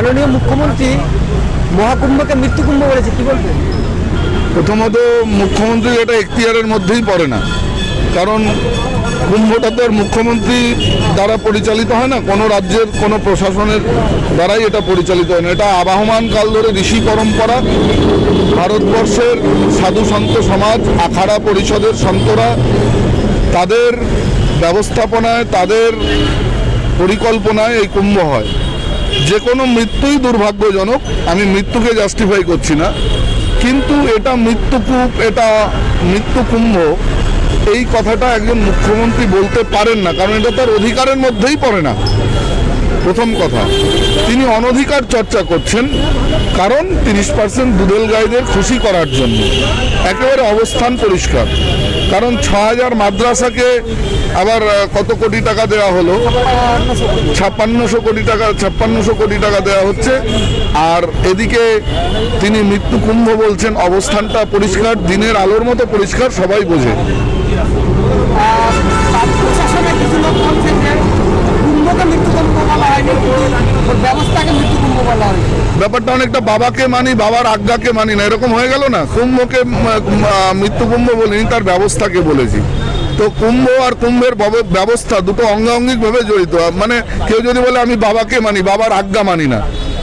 মাননীয় মুখ্যমন্ত্রী মহাকুম্ভকে মৃত্যুকুম্ভ বলেছে, কি বলবেন? প্রথমত মুখ্যমন্ত্রী এটা এখতিয়ারের মধ্যেই পড়ে না। কারণ কুম্ভটা তো মুখ্যমন্ত্রী দ্বারা পরিচালিত হয় না, কোনো রাজ্যের, কোনো প্রশাসনের দ্বারাই এটা পরিচালিত হয় না। এটা আবাহমান কাল ধরে ঋষি পরম্পরা, ভারতবর্ষের সাধু সন্ত সমাজ, আখাড়া পরিষদের সন্তরা, তাদের ব্যবস্থাপনায়, তাদের পরিকল্পনায় এই কুম্ভ হয়। যে কোনো মৃত্যুই দুর্ভাগ্যজনক, আমি মৃত্যুকে জাস্টিফাই করছি না। কিন্তু এটা মৃত্যুকূপ, এটা মৃত্যুকুম্ভ, এই কথাটা একজন মুখ্যমন্ত্রী বলতে পারেন না, কারণ এটা তার অধিকারের মধ্যেই পড়ে না। প্রথম কথা, তিনি অনধিকার চর্চা করছেন কারণ তিরিশ পার্সেন্ট দুধেল গাইদের খুশি করার জন্য। একেবারে অবস্থান পরিষ্কার। কারণ ছ হাজার মাদ্রাসাকে আবার কত কোটি টাকা দেওয়া হলো? ছাপ্পান্নশো কোটি টাকা, ছাপ্পান্নশো কোটি টাকা দেওয়া হচ্ছে। আর এদিকে তিনি মৃত্যু কুম্ভ বলছেন, অবস্থানটা পরিষ্কার, দিনের আলোর মতো পরিষ্কার, সবাই বোঝে তার প্রশাসনে কিছু লোক বলছেন যে কুম্ভকে মৃত্যুকুম্ভ বলা হয়নি কিন্তু ওর ব্যবস্থাকে মৃত্যুকুম্ভ বলা হয়েছে ব্যাপারটা অনেকটা বাবাকে মানি বাবার আজ্ঞাকে মানি না এরকম হয়ে গেল না? কুম্ভকে উম, আহ, মৃত্যু কুম্ভ বলিনি তার ব্যবস্থাকে বলেছি। তো কুম্ভ আর কুম্ভের ব্যবস্থা দুটো অঙ্গাঙ্গিক ভাবে জড়িত। মানে কেউ যদি বলে আমি বাবাকে মানি বাবার আজ্ঞা মানি না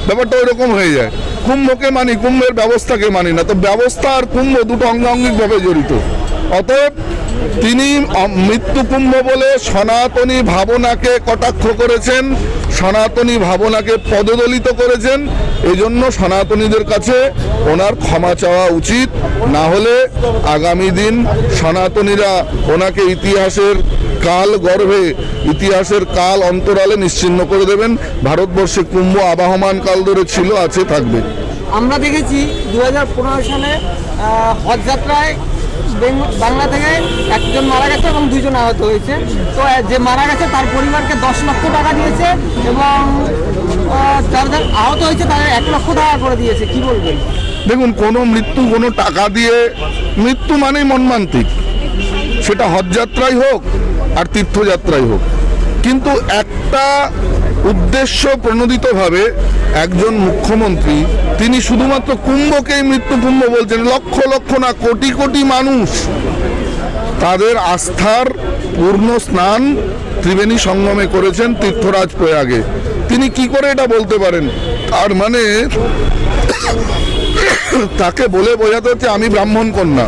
ব্যাপারটা ওইরকম হয়ে যায়। কুম্ভকে মানি কুম্ভের ব্যবস্থাকে মানি না। তো ব্যবস্থা আর কুম্ভ দুটো অঙ্গাঙ্গিক ভাবে জড়িত। অতএব তিনি অ- মৃত্যু কুম্ভ বলে সনাতনী ভাবনাকে কটাক্ষ করেছেন, সনাতনী ভাবনাকে পদদলিত করেছেন। এই জন্য সনাতনীদের কাছে ওনার ক্ষমা চাওয়া উচিত। না হলে আগামী দিন সনাতনীরা ওনাকে ইতিহাসের কাল গর্ভে, ইতিহাসের কাল অন্তরালে নিশ্চিহ্ন করে দেবেন। ভারতবর্ষে কুম্ভ আবাহমান কাল ধরে ছিল, আছে, থাকবে। আমরা দেখেছি দুহাজার পনেরো সালে হজযাত্রায় বাংলা থেকে একজন মারা গেছে এবং দুজন আহত হয়েছে। তো যে মারা গেছে তার পরিবারকে দশ লক্ষ টাকা দিয়েছে এবং যারা যারা আহত হয়েছে তাদের এক লক্ষ টাকা করে দিয়েছে। কি বলবেন? দেখুন, কোনো মৃত্যু, কোনো টাকা দিয়ে মৃত্যু মানেই মনমান্তিক সেটা হজযাত্রাই হোক আর তীর্থযাত্রাই হোক। কিন্তু একটা উদ্দেশ্য প্রণোদিতভাবে একজন মুখ্যমন্ত্রী, তিনি শুধুমাত্র কুম্ভকেই মৃত্যু কুম্ভ বলছেন, লক্ষ লক্ষ না, কোটি কোটি মানুষ তাদের আস্থার পূর্ণ স্নান ত্রিবেণী সঙ্গমে করেছেন তীর্থরাজ প্রয়াগে। তিনি কি করে এটা বলতে পারেন? তার মানে তাকে বলে বোঝাতে হচ্ছে আমি ব্রাহ্মণ কন্যা।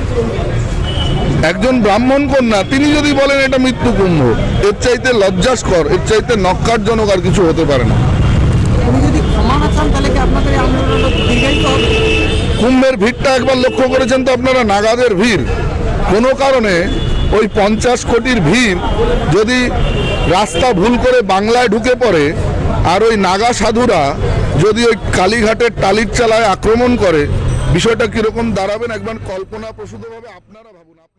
একজন ব্রাহ্মণ কন্যা তিনি যদি বলেন এটা মৃত্যু কুম্ভ এর চাইতে লজ্জাস্কর এর চাইতে নক্কারজনক আর কিছু হতে পারে না। কুম্ভের ভিড়টা একবার লক্ষ্য করেছেন তো আপনারা? নাগাদের ভিড়। কোনো কারণে ওই পঞ্চাশ কোটির ভিড় যদি রাস্তা ভুল করে বাংলায় ঢুকে পড়ে আর ওই নাগা সাধুরা যদি ওই কালীঘাটের টালির চালায় আক্রমণ করে বিষয়টা কীরকম দাঁড়াবেন একবার কল্পনা প্রসূতভাবে আপনারা ভাবুন। আপনারা